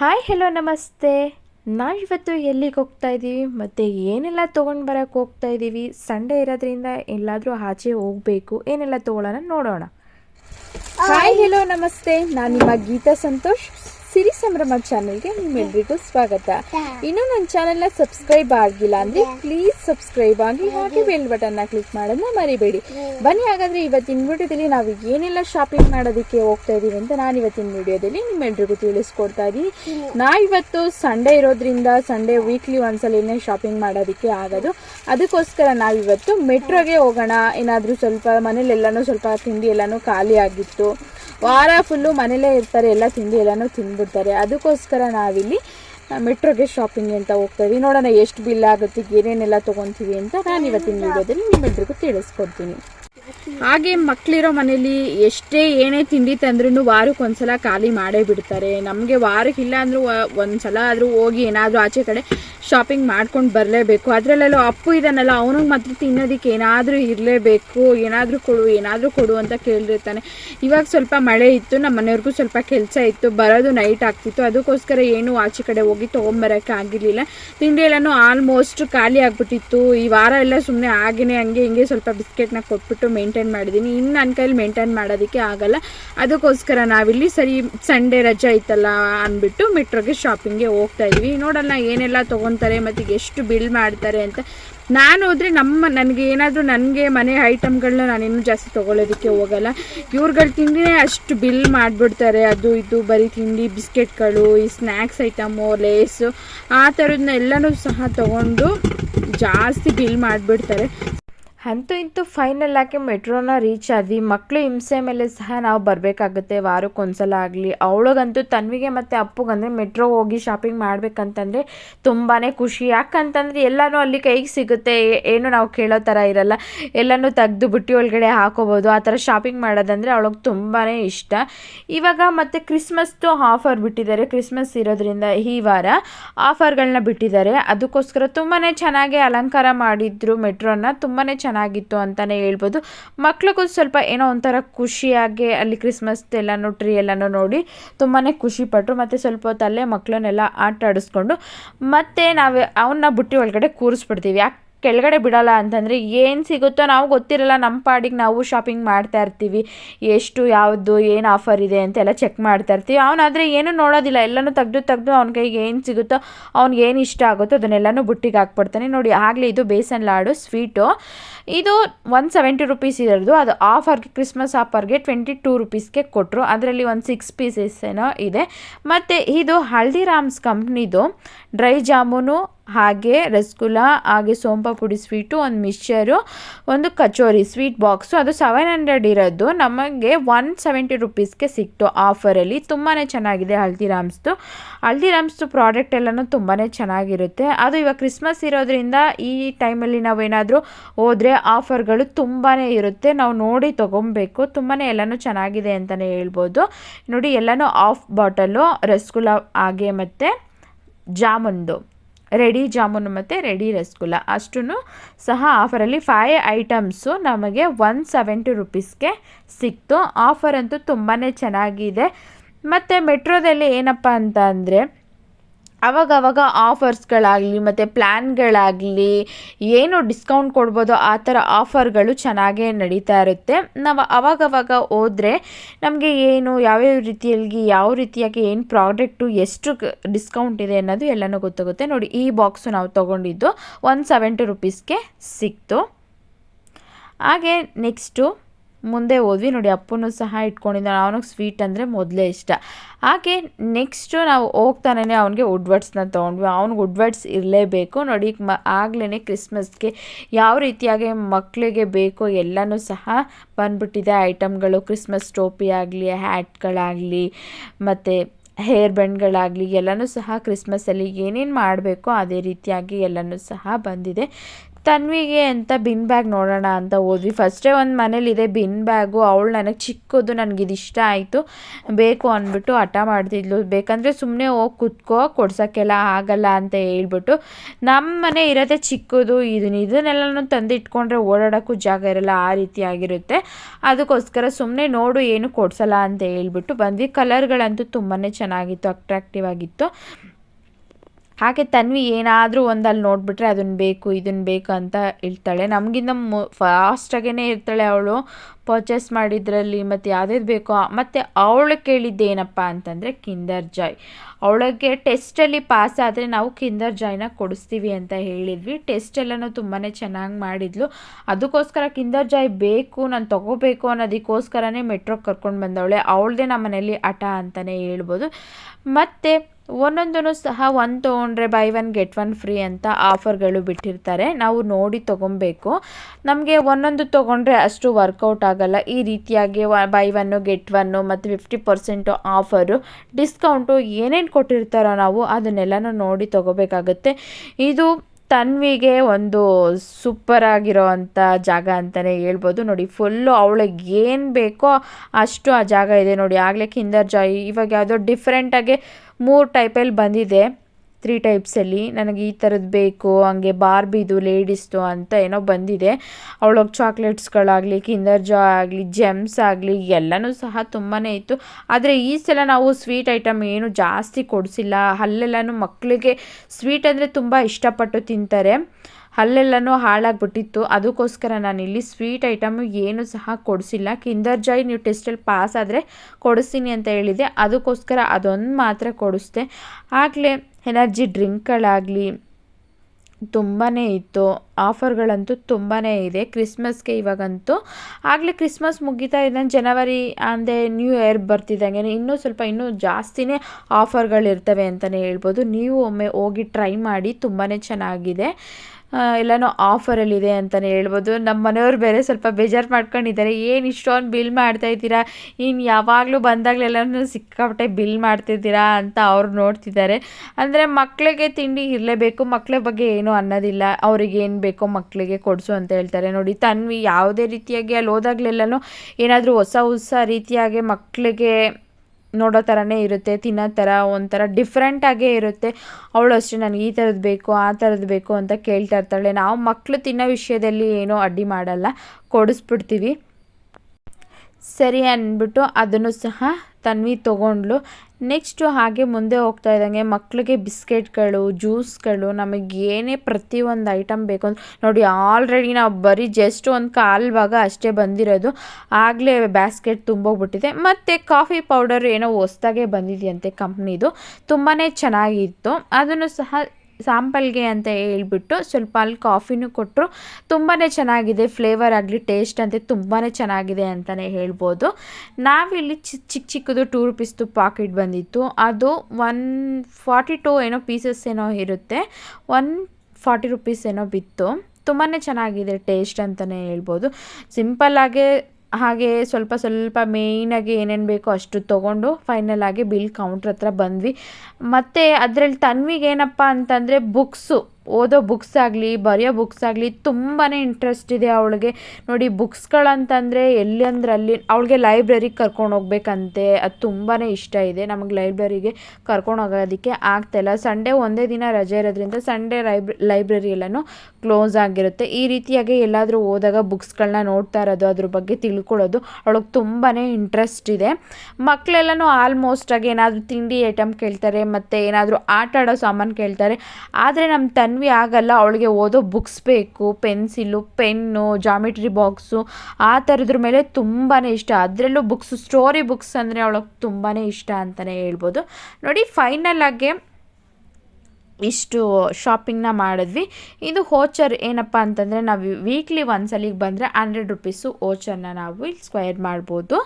Hi hello ನಮಸ್ತೆ. ನಾವಿವತ್ತು ಎಲ್ಲಿಗೆ ಹೋಗ್ತಾ ಇದ್ದೀವಿ ಮತ್ತು ಏನೆಲ್ಲ ತೊಗೊಂಡು ಬರೋಕ್ಕೆ ಹೋಗ್ತಾ ಇದ್ದೀವಿ ಸಂಡೇ ಇರೋದ್ರಿಂದ ಎಲ್ಲಾದರೂ ಆಚೆ ಹೋಗಬೇಕು. ಏನೆಲ್ಲ ತೊಗೊಳ್ಳೋಣ ನೋಡೋಣ. ಹಾಯ್ ಹೆಲೋ ನಮಸ್ತೆ. ನಾನು ನಿಮ್ಮ ಗೀತಾ ಸಂತೋಷ್. ಸಿರಿ ಸಂಭ್ರಮ ಚಾನಲ್ಗೆ ನಿಮ್ಮೆಲ್ಲರಿಗೂ ಸ್ವಾಗತ. ಇನ್ನೂ ನನ್ನ ಚಾನಲ್ನ ಸಬ್ಸ್ಕ್ರೈಬ್ ಆಗಿಲ್ಲ ಅಂದರೆ ಪ್ಲೀಸ್ ಸಬ್ಸ್ಕ್ರೈಬ್ ಆಗಿ ಹಾಗೆ ಬೆಲ್ ಬಟನ್ನ ಕ್ಲಿಕ್ ಮಾಡೋದನ್ನ ಮರಿಬೇಡಿ. ಬನ್ನಿ ಹಾಗಾದರೆ ಇವತ್ತಿನ ವಿಡಿಯೋದಲ್ಲಿ ನಾವು ಏನೆಲ್ಲ ಶಾಪಿಂಗ್ ಮಾಡೋದಕ್ಕೆ ಹೋಗ್ತಾ ಇದ್ದೀವಿ ಅಂತ ನಾನು ಇವತ್ತಿನ ವಿಡಿಯೋದಲ್ಲಿ ನಿಮ್ಮೆಲ್ರಿಗೂ ತಿಳಿಸ್ಕೊಡ್ತಾ ಇದ್ದೀನಿ ಇವತ್ತು ಸಂಡೇ ಇರೋದ್ರಿಂದ ಸಂಡೇ ವೀಕ್ಲಿ ಒಂದ್ಸಲಿನೇ ಶಾಪಿಂಗ್ ಮಾಡೋದಕ್ಕೆ ಆಗೋದು. ಅದಕ್ಕೋಸ್ಕರ ನಾವಿವತ್ತು ಮೆಟ್ರೋಗೆ ಹೋಗೋಣ. ಏನಾದರೂ ಸ್ವಲ್ಪ ಮನೇಲೆಲ್ಲಾನು ಸ್ವಲ್ಪ ತಿಂಡಿ ಎಲ್ಲನೂ ಖಾಲಿ ಆಗಿತ್ತು. ವಾರ ಫುಲ್ಲು ಮನೇಲೇ ಇರ್ತಾರೆ, ಎಲ್ಲ ತಿಂಡಿ ಎಲ್ಲನೂ ತಿಂದ್ಬಿಡ್ತಾರೆ. ಅದಕ್ಕೋಸ್ಕರ ನಾವಿಲ್ಲಿ ಮೆಟ್ರೋಗೆ ಶಾಪಿಂಗ್ ಅಂತ ಹೋಗ್ತಾ ಇದ್ದೀವಿ ನೋಡೋಣ, ಎಷ್ಟು ಬಿಲ್ ಆಗುತ್ತೆ, ಏನೇನೆಲ್ಲ ತೊಗೊತೀವಿ ಅಂತ ನಾನು ಇವತ್ತಿನ ವಿಡಿಯೋದಲ್ಲಿ ನಿಮ್ಮೆಲ್ರಿಗೂ ತಿಳಿಸ್ಕೊಡ್ತೀನಿ. ಹಾಗೆ ಮಕ್ಕಳಿರೋ ಮನೇಲಿ ಎಷ್ಟೇ ಏನೇ ತಿಂಡಿ ತಂದ್ರೂ ವಾರಕ್ಕೆ ಒಂದ್ಸಲ ಖಾಲಿ ಮಾಡೇ ಬಿಡ್ತಾರೆ. ನಮಗೆ ವಾರಕ್ಕಿಲ್ಲ ಅಂದ್ರೂ ಒಂದ್ಸಲ ಆದರೂ ಹೋಗಿ ಏನಾದರೂ ಆಚೆ ಕಡೆ ಶಾಪಿಂಗ್ ಮಾಡ್ಕೊಂಡು ಬರಲೇಬೇಕು. ಅದರಲ್ಲೆಲ್ಲ ಅಪ್ಪು ಇದನ್ನೆಲ್ಲ ಅವನಿಗೆ ಮಾತ್ರ ತಿನ್ನೋದಕ್ಕೆ ಏನಾದರೂ ಇರಲೇಬೇಕು. ಏನಾದರೂ ಕೊಡು ಏನಾದರೂ ಕೊಡು ಅಂತ ಕೇಳಿರ್ತಾನೆ. ಇವಾಗ ಸ್ವಲ್ಪ ಮಳೆ ಇತ್ತು ನಮ್ಮ ಮನೆಯವ್ರಿಗೂ ಸ್ವಲ್ಪ ಕೆಲಸ ಇತ್ತು. ಬರೋದು ನೈಟ್ ಆಗ್ತಿತ್ತು. ಅದಕ್ಕೋಸ್ಕರ ಏನು ಆಚೆ ಕಡೆ ಹೋಗಿ ತೊಗೊಂಬರೋಕ್ಕೆ ಆಗಿರಲಿಲ್ಲ. ತಿಂಡಿ ಎಲ್ಲನೂ ಆಲ್ಮೋಸ್ಟ್ ಖಾಲಿ ಆಗ್ಬಿಟ್ಟಿತ್ತು. ಈ ವಾರ ಎಲ್ಲ ಸುಮ್ಮನೆ ಆಗಿನೇ ಹಂಗೆ ಹಿಂಗೆ ಸ್ವಲ್ಪ ಬಿಸ್ಕೆಟ್ನ ಕೊಟ್ಬಿಟ್ಟು ಮೇಂಟೈನ್ ಮಾಡಿದ್ದೀನಿ ಇನ್ನು ನನ್ನ ಕೈಲಿ ಮೇಂಟೈನ್ ಮಾಡೋದಕ್ಕೆ ಆಗಲ್ಲ. ಅದಕ್ಕೋಸ್ಕರ ನಾವಿಲ್ಲಿ ಸರಿ ಸಂಡೇ ರಜೆ ಐತಲ್ಲ ಅಂದ್ಬಿಟ್ಟು ಮೆಟ್ರೋಗೆ ಶಾಪಿಂಗ್ಗೆ ಹೋಗ್ತಾ ಇದ್ವಿ. ನೋಡೋಣ ಏನೆಲ್ಲ ತೊಗೊತಾರೆ ಮತ್ತು ಎಷ್ಟು ಬಿಲ್ ಮಾಡ್ತಾರೆ ಅಂತ. ನಾನು ಹೋದರೆ ನಮ್ಮ ನನಗೆ ಏನಾದರೂ ನನಗೆ ಮನೆ ಐಟಮ್ಗಳನ್ನ ನಾನು ಇನ್ನೂ ಜಾಸ್ತಿ ತೊಗೊಳೋದಕ್ಕೆ ಹೋಗಲ್ಲ. ಇವ್ರುಗಳು ತಿಂಡಿನೇ ಅಷ್ಟು ಬಿಲ್ ಮಾಡಿಬಿಡ್ತಾರೆ. ಅದು ಇದು ಬರೀ ತಿಂಡಿ, ಬಿಸ್ಕೆಟ್ಗಳು, ಈ ಸ್ನ್ಯಾಕ್ಸ್ ಐಟಮು ಲೇಸು ಆ ಥರದನ್ನ ಎಲ್ಲನೂ ಸಹ ತೊಗೊಂಡು ಜಾಸ್ತಿ ಬಿಲ್ ಮಾಡಿಬಿಡ್ತಾರೆ. ಅಂತೂ ಇಂತೂ ಫೈನಲ್ ಆಗಿ ಮೆಟ್ರೋನ ರೀಚ್ ಆದ್ವಿ. ಮಕ್ಕಳು ಹಿಂಸೆ ಮೇಲೆ ಸಹ ನಾವು ಬರಬೇಕಾಗುತ್ತೆ. ವಾರಕ್ಕೊಂದ್ಸಲ ಆಗಲಿ. ಅವಳಿಗಂತೂ ತನ್ವಿಗೆ ಮತ್ತು ಅಪ್ಪಗಂದರೆ ಮೆಟ್ರೋ ಹೋಗಿ ಶಾಪಿಂಗ್ ಮಾಡಬೇಕಂತಂದರೆ ತುಂಬಾ ಖುಷಿ. ಯಾಕಂತಂದರೆ ಎಲ್ಲನೂ ಅಲ್ಲಿ ಕೈಗೆ ಸಿಗುತ್ತೆ. ಏನು ನಾವು ಕೇಳೋ ಥರ ಇರಲ್ಲ. ಎಲ್ಲನೂ ತೆಗೆದು ಬುಟ್ಟಿ ಒಳಗಡೆ ಹಾಕೋಬೋದು. ಆ ಥರ ಶಾಪಿಂಗ್ ಮಾಡೋದಂದರೆ ಅವಳಿಗೆ ತುಂಬಾ ಇಷ್ಟ. ಇವಾಗ ಮತ್ತು ಕ್ರಿಸ್ಮಸ್ದು ಆಫರ್ ಬಿಟ್ಟಿದ್ದಾರೆ. ಕ್ರಿಸ್ಮಸ್ ಇರೋದ್ರಿಂದ ಈ ವಾರ ಆಫರ್ಗಳನ್ನ ಬಿಟ್ಟಿದ್ದಾರೆ. ಅದಕ್ಕೋಸ್ಕರ ತುಂಬಾ ಚೆನ್ನಾಗಿ ಅಲಂಕಾರ ಮಾಡಿದ್ರು ಮೆಟ್ರೋನ. ತುಂಬಾ ಚೆನ್ನಾಗಿತ್ತು ಅಂತಲೇ ಹೇಳ್ಬೋದು. ಮಕ್ಳಿಗೂ ಸ್ವಲ್ಪ ಏನೋ ಒಂಥರ ಖುಷಿಯಾಗಿ ಅಲ್ಲಿ ಕ್ರಿಸ್ಮಸ್ ಎಲ್ಲನೂ ಟ್ರೀ ಎಲ್ಲನೂ ನೋಡಿ ತುಂಬಾ ಖುಷಿಪಟ್ಟರು ಮತ್ತು ಸ್ವಲ್ಪ ಹೊತ್ತಲ್ಲೇ ಮಕ್ಕಳನ್ನೆಲ್ಲ ಆಟ ಆಡಿಸ್ಕೊಂಡು ಮತ್ತೆ ನಾವು ಅವನ್ನ ಬುಟ್ಟಿ ಒಳಗಡೆ ಕೂರಿಸ್ಬಿಡ್ತೀವಿ. ಯಾಕೆ ಕೆಳಗಡೆ ಬಿಡಲ್ಲ ಅಂತಂದರೆ ಏನು ಸಿಗುತ್ತೋ ನಾವು ಗೊತ್ತಿರಲ್ಲ ನಮ್ಮ ಪಾಡಿಗೆ ನಾವು ಶಾಪಿಂಗ್ ಮಾಡ್ತಾ ಇರ್ತೀವಿ. ಎಷ್ಟು, ಯಾವುದು, ಏನು ಆಫರ್ ಇದೆ ಅಂತೆಲ್ಲ ಚೆಕ್ ಮಾಡ್ತಾ ಇರ್ತೀವಿ. ಅವನಾದರೆ ಏನೂ ನೋಡೋದಿಲ್ಲ. ಎಲ್ಲನೂ ತೆಗೆದು ತೆಗೆದು ಅವ್ನ ಕೈಗೆ ಏನು ಸಿಗುತ್ತೋ, ಅವ್ನಿಗೆ ಏನು ಇಷ್ಟ ಆಗುತ್ತೋ ಅದನ್ನೆಲ್ಲನೂ ಬುಟ್ಟಿಗೆ ಹಾಕ್ಬಿಡ್ತಾನೆ. ನೋಡಿ, ಆಗಲೇ ಇದು ಬೇಸನ್ ಲಾಡು, ಸ್ವೀಟು. ಇದು ಒನ್ ಸೆವೆಂಟಿ ರುಪೀಸ್ ಇರೋದು. ಅದು ಆಫರ್ಗೆ ಕ್ರಿಸ್ಮಸ್ ಆಫರ್ಗೆ ಟ್ವೆಂಟಿ ಟೂ ರುಪೀಸ್ಗೆ ಕೊಟ್ಟರು ಅದರಲ್ಲಿ ಒಂದು ಸಿಕ್ಸ್ ಪೀಸಸ್ ಏನೋ ಇದೆ. ಮತ್ತು ಇದು ಹಲ್ದಿರಾಮ್ಸ್ ಕಂಪ್ನಿದು ಡ್ರೈ ಜಾಮೂನು ಹಾಗೆ ರಸಗುಲ್ಲ, ಹಾಗೆ ಸೋಂಪಾಪುಡಿ ಸ್ವೀಟು, ಒಂದು ಮಿಕ್ಸ್ಚರು, ಒಂದು ಕಚೋರಿ, ಸ್ವೀಟ್ ಬಾಕ್ಸು, ಅದು ಸೆವೆನ್ ಹಂಡ್ರೆಡ್ ಇರೋದು. ನಮಗೆ ಒನ್ ಸೆವೆಂಟಿ ರುಪೀಸ್ಗೆ ಸಿಕ್ತು ಆಫರಲ್ಲಿ. ತುಂಬಾ ಚೆನ್ನಾಗಿದೆ ಹಲ್ದಿರಾಮ್ಸ್ದು ಹಲ್ದಿರಾಮ್ಸ್ದು ಪ್ರಾಡಕ್ಟ್ ಎಲ್ಲನೂ ತುಂಬಾ ಚೆನ್ನಾಗಿರುತ್ತೆ. ಅದು ಇವಾಗ ಕ್ರಿಸ್ಮಸ್ ಇರೋದ್ರಿಂದ ಈ ಟೈಮಲ್ಲಿ ನಾವೇನಾದರೂ ಹೋದರೆ ಆಫರ್ಗಳು ತುಂಬಾ ಇರುತ್ತೆ. ನಾವು ನೋಡಿ ತೊಗೊಬೇಕು. ತುಂಬಾ ಎಲ್ಲನೂ ಚೆನ್ನಾಗಿದೆ ಅಂತಲೇ ಹೇಳ್ಬೋದು. ನೋಡಿ, ಎಲ್ಲನೂ ಆಫ್ ಬಾಟಲು ರಸಗುಲ್ಲ ಹಾಗೆ ಮತ್ತು ಜಾಮೂನ್ದು ರೆಡಿ ಜಾಮೂನು ಮತ್ತು ರೆಡಿ ರಸಗುಲ್ಲ. ಅಷ್ಟೂ ಸಹ ಆಫರಲ್ಲಿ ಫೈ ಐಟಮ್ಸು ನಮಗೆ ಒನ್ ಸೆವೆಂಟಿ ರುಪೀಸ್ಗೆ ಸಿಕ್ತು. ಆಫರ್ ಅಂತೂ ತುಂಬಾ ಚೆನ್ನಾಗಿದೆ. ಮತ್ತು ಮೆಟ್ರೋದಲ್ಲಿ ಏನಪ್ಪ ಅಂತ ಅಂದರೆ ಅವಾಗವಾಗ ಆಫರ್ಸ್ಗಳಾಗಲಿ ಮತ್ತು ಪ್ಲ್ಯಾನ್ಗಳಾಗಲಿ ಏನು ಡಿಸ್ಕೌಂಟ್ ಕೊಡ್ಬೋದು ಆ ಥರ ಆಫರ್ಗಳು ಚೆನ್ನಾಗೇ ನಡೀತಾ ಇರುತ್ತೆ. ನಾವು ಅವಾಗವಾಗ ಹೋದರೆ ನಮಗೆ ಏನು ಯಾವ್ಯಾವ ರೀತಿಯಲ್ಲಿ ಯಾವ ರೀತಿಯಾಗಿ ಏನು ಪ್ರಾಡಕ್ಟು ಎಷ್ಟು ಡಿಸ್ಕೌಂಟ್ ಇದೆ ಅನ್ನೋದು ಎಲ್ಲನೂ ಗೊತ್ತಾಗುತ್ತೆ. ನೋಡಿ ಈ ಬಾಕ್ಸು ನಾವು ತೊಗೊಂಡಿದ್ದು ಒನ್ ಸೆವೆಂಟಿ ರುಪೀಸ್ಗೆ ಸಿಕ್ತು. ಹಾಗೆ ನೆಕ್ಸ್ಟು ಮುಂದೆ ಹೋದ್ವಿ. ನೋಡಿ, ಅಪ್ಪನೂ ಸಹ ಇಟ್ಕೊಂಡಿದ್ದಾನೆ ಅವನಿಗೆ ಸ್ವೀಟ್ ಅಂದರೆ ಮೊದಲೇ ಇಷ್ಟ. ಹಾಗೆ ನೆಕ್ಸ್ಟು ನಾವು ಹೋಗ್ತಾನೆ ಅವನಿಗೆ ವುಡ್ವರ್ಡ್ಸ್ನ ತೊಗೊಂಡ್ವಿ. ಅವ್ನಿಗೆ ವುಡ್ವರ್ಡ್ಸ್ ಇರಲೇಬೇಕು. ನೋಡಿ ಮ ಆಗ್ಲೇ ಕ್ರಿಸ್ಮಸ್ಗೆ ಯಾವ ರೀತಿಯಾಗಿ ಮಕ್ಕಳಿಗೆ ಬೇಕೋ ಎಲ್ಲನೂ ಸಹ ಬಂದ್ಬಿಟ್ಟಿದೆ. ಐಟಮ್ಗಳು ಕ್ರಿಸ್ಮಸ್ ಟೋಪಿ ಆಗಲಿ, ಹ್ಯಾಟ್ಗಳಾಗಲಿ, ಮತ್ತು ಹೇರ್ ಬ್ಯಾಂಡ್ಗಳಾಗಲಿ, ಎಲ್ಲನೂ ಸಹ ಕ್ರಿಸ್ಮಸಲ್ಲಿ ಏನೇನು ಮಾಡಬೇಕೋ ಅದೇ ರೀತಿಯಾಗಿ ಎಲ್ಲನೂ ಸಹ ಬಂದಿದೆ. ತನ್ವಿಗೆ ಅಂತ ಬಿನ್ ಬ್ಯಾಗ್ ನೋಡೋಣ ಅಂತ ಹೋದ್ವಿ. ಫಸ್ಟೇ ಒಂದು ಮನೇಲಿದೆ ಬಿನ್ ಬ್ಯಾಗು. ಅವಳು ನನಗೆ ಚಿಕ್ಕದು ನನಗಿದು ಇಷ್ಟ ಆಯಿತು. ಬೇಕು ಅಂದ್ಬಿಟ್ಟು ಹಠ ಮಾಡ್ತಿದ್ಲು. ಬೇಕಂದರೆ ಸುಮ್ಮನೆ ಹೋಗಿ ಕುತ್ಕೋ, ಕೊಡ್ಸೋಕ್ಕೆಲ್ಲ ಆಗಲ್ಲ ಅಂತ ಹೇಳ್ಬಿಟ್ಟು ನಮ್ಮ ಮನೆ ಇರೋದೇ ಚಿಕ್ಕದು. ಇದನ್ನ ಇದನ್ನೆಲ್ಲನೂ ತಂದು ಇಟ್ಕೊಂಡ್ರೆ ಓಡಾಡೋಕ್ಕೂ ಜಾಗ ಇರಲ್ಲ. ಆ ರೀತಿ ಆಗಿರುತ್ತೆ. ಅದಕ್ಕೋಸ್ಕರ ಸುಮ್ಮನೆ ನೋಡು, ಏನು ಕೊಡ್ಸಲ್ಲ ಅಂತ ಹೇಳ್ಬಿಟ್ಟು ಬಂದ್ವಿ. ಕಲರ್ಗಳಂತೂ ತುಂಬಾ ಚೆನ್ನಾಗಿತ್ತು, ಅಟ್ರಾಕ್ಟಿವ್ ಆಗಿತ್ತು. ಹಾಗೆ ತನ್ವಿ ಏನಾದರೂ ಒಂದಲ್ಲಿ ನೋಡಿಬಿಟ್ರೆ ಅದನ್ನು ಬೇಕು ಇದನ್ನು ಬೇಕು ಅಂತ ಇರ್ತಾಳೆ. ನಮಗಿಂತ ಮು ಫಾಸ್ಟಾಗೇ ಇರ್ತಾಳೆ ಅವಳು. ಪರ್ಚೇಸ್ ಮಾಡಿದ್ರಲ್ಲಿ ಮತ್ತು ಯಾವುದೇದು ಬೇಕೋ, ಮತ್ತು ಅವಳು ಕೇಳಿದ್ದೇನಪ್ಪ ಅಂತಂದರೆ ಕಿಂದರ್ ಜಾಯ್ ಅವಳಿಗೆ ಟೆಸ್ಟಲ್ಲಿ ಪಾಸ್ ಆದರೆ ನಾವು ಕಿಂದರ್ ಜಾಯ್ನ ಕೊಡಿಸ್ತೀವಿ ಅಂತ ಹೇಳಿದ್ವಿ. ಟೆಸ್ಟ್ ಎಲ್ಲನೂ ತುಂಬಾ ಚೆನ್ನಾಗಿ ಮಾಡಿದ್ಲು. ಅದಕ್ಕೋಸ್ಕರ ಕಿಂದರ್ ಜಾಯ್ ಬೇಕು, ನಾನು ತೊಗೋಬೇಕು ಅನ್ನೋದಕ್ಕೋಸ್ಕರನೇ ಮೆಟ್ರೋಗೆ ಕರ್ಕೊಂಡು ಬಂದವಳೆ. ಅವಳದೇ ನಮ್ಮ ಮನೇಲಿ ಹಠ ಅಂತಲೇ ಹೇಳ್ಬೋದು. ಮತ್ತು ಒಂದೊಂದೂ ಸಹ ಒಂದು ತೊಗೊಂಡ್ರೆ buy one get one free ಅಂತ ಆಫರ್ಗಳು ಬಿಟ್ಟಿರ್ತಾರೆ. ನಾವು ನೋಡಿ ತೊಗೊಬೇಕು ನಮಗೆ ಒಂದೊಂದು ತೊಗೊಂಡ್ರೆ ಅಷ್ಟು ವರ್ಕೌಟ್ ಆಗಲ್ಲ. ಈ ರೀತಿಯಾಗಿ ಬೈ ಒನ್ನು ಗೆಟ್ ಒನ್ನು ಮತ್ತು ಫಿಫ್ಟಿ ಪರ್ಸೆಂಟು ಆಫರು ಡಿಸ್ಕೌಂಟು ಏನೇನು ಕೊಟ್ಟಿರ್ತಾರೋ ನಾವು ಅದನ್ನೆಲ್ಲನೂ ನೋಡಿ ತೊಗೋಬೇಕಾಗುತ್ತೆ ಇದು ತನ್ವಿಗೆ ಒಂದು ಸೂಪರ್ ಆಗಿರೋ ಜಾಗ ಅಂತಲೇ ಹೇಳ್ಬೋದು. ನೋಡಿ ಫುಲ್ಲು ಅವಳಿಗೆ ಏನು ಬೇಕೋ ಅಷ್ಟು ಆ ಜಾಗ ಇದೆ. ನೋಡಿ, ಆಗಲೇ ಕಿಂದರ್ ಜಾಯ್ ಇವಾಗ ಯಾವುದೋ ಡಿಫ್ರೆಂಟಾಗಿ ಮೂರು ಟೈಪಲ್ಲಿ ಬಂದಿದೆ. ತ್ರೀ ಟೈಪ್ಸಲ್ಲಿ ನನಗೆ ಈ ಥರದ್ದು ಬೇಕು, ಹಂಗೆ ಬಾರ್ಬಿದು ಲೇಡೀಸ್ದು ಅಂತ ಏನೋ ಬಂದಿದೆ. ಅವಳೋಗಿ ಚಾಕ್ಲೇಟ್ಸ್ಗಳಾಗಲಿ ಕಿಂದರ್ ಜಾ ಆಗಲಿ ಜೆಮ್ಸ್ ಆಗಲಿ, ಎಲ್ಲನೂ ಸಹ ತುಂಬಾ ಇತ್ತು. ಆದರೆ ಈ ಸಲ ನಾವು ಸ್ವೀಟ್ ಐಟಮ್ ಏನು ಜಾಸ್ತಿ ಕೊಡಿಸಿಲ್ಲ. ಅಲ್ಲೆಲ್ಲನೂ ಮಕ್ಕಳಿಗೆ ಸ್ವೀಟ್ ಅಂದರೆ ತುಂಬ ಇಷ್ಟಪಟ್ಟು ತಿಂತಾರೆ. ಹಲ್ಲೆಲ್ಲನೂ ಹಾಳಾಗ್ಬಿಟ್ಟಿತ್ತು. ಅದಕ್ಕೋಸ್ಕರ ನಾನು ಇಲ್ಲಿ ಸ್ವೀಟ್ ಐಟಮು ಏನು ಸಹ ಕೊಡಿಸಿಲ್ಲ. ಕಿಂದರ್ ಜಾಯ್ ನೀವು ಟೆಸ್ಟಲ್ಲಿ ಪಾಸ್ ಆದರೆ ಕೊಡಿಸ್ತೀನಿ ಅಂತ ಹೇಳಿದೆ. ಅದಕ್ಕೋಸ್ಕರ ಅದೊಂದು ಮಾತ್ರ ಕೊಡಿಸ್ದೆ. ಆಗಲೇ ಎನರ್ಜಿ ಡ್ರಿಂಕ್ಗಳಾಗಲಿ ತುಂಬಾ ಇತ್ತು. ಆಫರ್ಗಳಂತೂ ತುಂಬಾ ಇದೆ. ಕ್ರಿಸ್ಮಸ್ಗೆ ಇವಾಗಂತೂ. ಆಗಲೇ ಕ್ರಿಸ್ಮಸ್ ಮುಗಿತಾ ಇದ್ದಂಗೆ ಜನವರಿ ಅಂದರೆ ನ್ಯೂ ಇಯರ್ ಬರ್ತಿದ್ದಂಗೆ ಇನ್ನೂ ಸ್ವಲ್ಪ ಇನ್ನೂ ಜಾಸ್ತಿನೇ ಆಫರ್ಗಳಿರ್ತವೆ ಅಂತಲೇ ಹೇಳ್ಬೋದು. ನೀವು ಒಮ್ಮೆ ಹೋಗಿ ಟ್ರೈ ಮಾಡಿ ತುಂಬಾ ಚೆನ್ನಾಗಿದೆ. ಎಲ್ಲನೂ ಆಫರಲ್ಲಿದೆ ಅಂತಲೇ ಹೇಳ್ಬೋದು. ನಮ್ಮ ಮನೆಯವ್ರು ಬೇರೆ ಸ್ವಲ್ಪ ಬೇಜಾರು ಮಾಡ್ಕೊಂಡಿದ್ದಾರೆ. ಏನು ಇಷ್ಟೊಂದು ಬಿಲ್ ಮಾಡ್ತಾ ಇದ್ದೀರಾ? ಇನ್ನು ಯಾವಾಗಲೂ ಬಂದಾಗಲೆಲ್ಲನೂ ಸಿಕ್ಕಾಪಟ್ಟೆ ಬಿಲ್ ಮಾಡ್ತಿದ್ದೀರಾ ಅಂತ ಅವ್ರು ನೋಡ್ತಿದ್ದಾರೆ. ಅಂದರೆ ಮಕ್ಕಳಿಗೆ ತಿಂಡಿ ಇರಲೇಬೇಕು ಮಕ್ಕಳ ಬಗ್ಗೆ ಏನೂ ಅನ್ನೋದಿಲ್ಲ. ಅವ್ರಿಗೆ ಏನು ಬೇಕೋ ಮಕ್ಕಳಿಗೆ ಕೊಡಿಸು ಅಂತ ಹೇಳ್ತಾರೆ. ನೋಡಿ, ತನ್ವಿ ಯಾವುದೇ ರೀತಿಯಾಗಿ ಅಲ್ಲಿ ಹೋದಾಗಲೆಲ್ಲನೂ ಏನಾದರೂ ಹೊಸ ಹೊಸ ರೀತಿಯಾಗಿ ಮಕ್ಕಳಿಗೆ ನೋಡೋ ಥರನೇ ಇರುತ್ತೆ, ತಿನ್ನೋ ಥರ ಒಂಥರ ಡಿಫ್ರೆಂಟಾಗೇ ಇರುತ್ತೆ. ಅವಳು ಅಷ್ಟೇ, ನನಗೆ ಈ ಥರದ್ದು ಬೇಕು, ಆ ಥರದ್ದು ಬೇಕು ಅಂತ ಕೇಳ್ತಾ ಇರ್ತಾಳೆ. ನಾವು ಮಕ್ಕಳು ತಿನ್ನೋ ವಿಷಯದಲ್ಲಿ ಏನೂ ಅಡ್ಡಿ ಮಾಡಲ್ಲ, ಕೊಡಿಸ್ಬಿಡ್ತೀವಿ. ಸರಿ ಅಂದ್ಬಿಟ್ಟು ಅದನ್ನು ಸಹ ತನ್ವಿ ತೊಗೊಂಡ್ಲು ನೆಕ್ಸ್ಟು ಹಾಗೆ ಮುಂದೆ ಹೋಗ್ತಾ ಇದ್ದಂಗೆ ಮಕ್ಕಳಿಗೆ ಬಿಸ್ಕೆಟ್ಗಳು, ಜ್ಯೂಸ್ಗಳು, ನಮಗೆ ಏನೇ ಪ್ರತಿಯೊಂದು ಐಟಮ್ ಬೇಕು ಅಂತ ನೋಡಿ ಆಲ್ರೆಡಿ ನಾವು ಬರೀ ಜಸ್ಟ್ ಒಂದು ಕಾಲು ಭಾಗ ಅಷ್ಟೇ ಬಂದಿರೋದು. ಆಗಲೇ ಬ್ಯಾಸ್ಕೆಟ್ ತುಂಬೋಗ್ಬಿಟ್ಟಿದೆ. ಮತ್ತು ಕಾಫಿ ಪೌಡರ್ ಏನೋ ಹೊಸ್ದಾಗೆ ಬಂದಿದೆಯಂತೆ ಕಂಪ್ನಿದು. ತುಂಬಾ ಚೆನ್ನಾಗಿತ್ತು. ಅದನ್ನು ಸಹ ಸ್ಯಾಂಪಲ್ಗೆ ಅಂತ ಹೇಳ್ಬಿಟ್ಟು ಸ್ವಲ್ಪ ಅಲ್ಲಿ ಕಾಫಿನೂ ಕೊಟ್ಟರು. ತುಂಬಾ ಚೆನ್ನಾಗಿದೆ, ಫ್ಲೇವರ್ ಆಗಲಿ, ಟೇಸ್ಟ್ ಅಂತ ತುಂಬಾ ಚೆನ್ನಾಗಿದೆ ಅಂತಲೇ ಹೇಳ್ಬೋದು. ನಾವಿಲ್ಲಿ ಚಿಕ್ಕ ಚಿಕ್ಕ ಚಿಕ್ಕದು ಟೂ ರುಪೀಸ್ದು ಪಾಕೆಟ್ ಬಂದಿತ್ತು. ಅದು ಒನ್ ಫಾರ್ಟಿ ಟು ಏನೋ ಪೀಸಸ್ ಏನೋ ಇರುತ್ತೆ. ಒನ್ ಫಾರ್ಟಿ ರುಪೀಸ್ ಏನೋ ಬಿತ್ತು. ತುಂಬಾ ಚೆನ್ನಾಗಿದೆ ಟೇಸ್ಟ್ ಅಂತಲೇ ಹೇಳ್ಬೋದು. ಸಿಂಪಲ್ಲಾಗೆ ಹಾಗೆ ಸ್ವಲ್ಪ ಸ್ವಲ್ಪ ಮೇಯ್ನಾಗಿ ಏನೇನು ಬೇಕೋ ಅಷ್ಟು ತೊಗೊಂಡು ಫೈನಲ್ ಆಗಿ ಬಿಲ್ ಕೌಂಟ್ರ್ ಹತ್ರ ಬಂದ್ವಿ. ಮತ್ತು ಅದರಲ್ಲಿ ತನ್ವಿಗೆ ಏನಪ್ಪ ಅಂತಂದರೆ ಬುಕ್ಸು ಓದೋ ಬುಕ್ಸ್ ಆಗಲಿ, ಬರೆಯೋ ಬುಕ್ಸ್ ಆಗಲಿ ತುಂಬಾ ಇಂಟ್ರೆಸ್ಟ್ ಇದೆ ಅವಳಿಗೆ. ನೋಡಿ ಬುಕ್ಸ್ಗಳಂತಂದರೆ ಎಲ್ಲಿ ಅಂದ್ರೆ ಅಲ್ಲಿ ಅವಳಿಗೆ ಲೈಬ್ರರಿಗೆ ಕರ್ಕೊಂಡು ಹೋಗ್ಬೇಕಂತೆ, ಅದು ತುಂಬಾ ಇಷ್ಟ ಇದೆ ನಮಗೆ ಲೈಬ್ರರಿಗೆ ಕರ್ಕೊಂಡು ಹೋಗೋದಕ್ಕೆ ಆಗ್ತಾಯಿಲ್ಲ ಸಂಡೇ ಒಂದೇ ದಿನ ರಜೆ ಇರೋದ್ರಿಂದ ಸಂಡೇ ಲೈಬ್ರ ಲೈಬ್ರರಿ ಎಲ್ಲನೂ ಕ್ಲೋಸ್ ಆಗಿರುತ್ತೆ. ಈ ರೀತಿಯಾಗಿ ಎಲ್ಲಾದರೂ ಹೋದಾಗ ಬುಕ್ಸ್ಗಳನ್ನ ನೋಡ್ತಾ ಇರೋದು, ಅದ್ರ ಬಗ್ಗೆ ತಿಳ್ಕೊಳ್ಳೋದು ಅವಳಿಗೆ ತುಂಬಾ ಇಂಟ್ರೆಸ್ಟ್ ಇದೆ. ಮಕ್ಕಳೆಲ್ಲನೂ ಆಲ್ಮೋಸ್ಟ್ ಆಗಿ ಏನಾದರೂ ತಿಂಡಿ ಐಟಮ್ ಕೇಳ್ತಾರೆ, ಮತ್ತು ಏನಾದರೂ ಆಟ ಆಡೋ ಸಾಮಾನು ಕೇಳ್ತಾರೆ. ಆದರೆ ನಮ್ಮ ತನ್ವಿ ತನ್ವಿ ಆಗಲ್ಲ, ಅವಳಿಗೆ ಓದೋ ಬುಕ್ಸ್ ಬೇಕು ಪೆನ್ಸಿಲು ಪೆನ್ನು ಜಾಮಿಟ್ರಿ ಬಾಕ್ಸು ಆ ಥರದ್ರ ಮೇಲೆ ತುಂಬಾ ಇಷ್ಟ. ಅದರಲ್ಲೂ ಬುಕ್ಸ್ ಸ್ಟೋರಿ ಬುಕ್ಸ್ ಅಂದರೆ ಅವಳಿಗೆ ತುಂಬಾ ಇಷ್ಟ ಅಂತಲೇ ಹೇಳ್ಬೋದು. ನೋಡಿ ಫೈನಲ್ ಆಗಿ ಇಷ್ಟು ಶಾಪಿಂಗ್ನ ಮಾಡಿದ್ವಿ. ಇದು ಹೋಚರ್ ಏನಪ್ಪ ಅಂತಂದರೆ ನಾವು ವೀಕ್ಲಿ ಒಂದ್ಸಲಿಗೆ ಬಂದರೆ ಹಂಡ್ರೆಡ್ ರುಪೀಸು ಓಚರ್ನ ನಾವು ಇಲ್ಲಿ ಸ್ಕ್ವೈರ್ ಮಾಡ್ಬೋದು.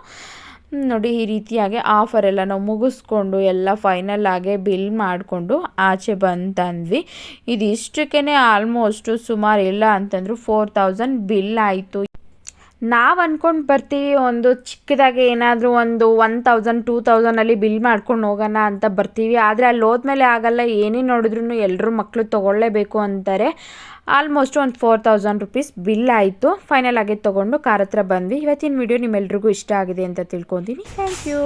ನೋಡಿ, ಈ ರೀತಿಯಾಗಿ ಆಫರ್ ಎಲ್ಲ ನಾವು ಮುಗಿಸ್ಕೊಂಡು ಎಲ್ಲ ಫೈನಲ್ ಆಗಿ ಬಿಲ್ ಮಾಡಿಕೊಂಡು ಆಚೆ ಬಂತಂದ್ವಿ. ಇದು ಇಷ್ಟಕ್ಕೇ ಆಲ್ಮೋಸ್ಟು ಸುಮಾರು ಇಲ್ಲ ಅಂತಂದ್ರು ಫೋರ್ ತೌಸಂಡ್ ಬಿಲ್ ಆಯಿತು. ನಾವು ಅಂದ್ಕೊಂಡು ಬರ್ತೀವಿ, ಒಂದು ಚಿಕ್ಕದಾಗಿ ಏನಾದರೂ ಒಂದು ಒನ್ ತೌಸಂಡ್ ಟೂ ತೌಸಂಡಲ್ಲಿ ಬಿಲ್ ಮಾಡ್ಕೊಂಡು ಹೋಗೋಣ ಅಂತ ಬರ್ತೀವಿ. ಆದರೆ ಅಲ್ಲಿ ಹೋದ್ಮೇಲೆ ಆಗಲ್ಲ, ಏನೇ ನೋಡಿದ್ರು ಎಲ್ಲರೂ ಮಕ್ಕಳು ತೊಗೊಳ್ಳೇಬೇಕು ಅಂತಾರೆ. ಆಲ್ಮೋಸ್ಟ್ ಒಂದು ಫೋರ್ ತೌಸಂಡ್ ರುಪೀಸ್ ಬಿಲ್ ಆಯಿತು. ಫೈನಲ್ ಆಗಿ ತೊಗೊಂಡು ಕಾರ್ ಹತ್ರ ಬಂದ್ವಿ. ಇವತ್ತಿನ ವಿಡಿಯೋ ನಿಮ್ಮೆಲ್ರಿಗೂ ಇಷ್ಟ ಆಗಿದೆ ಅಂತ ತಿಳ್ಕೊತೀನಿ. Thank you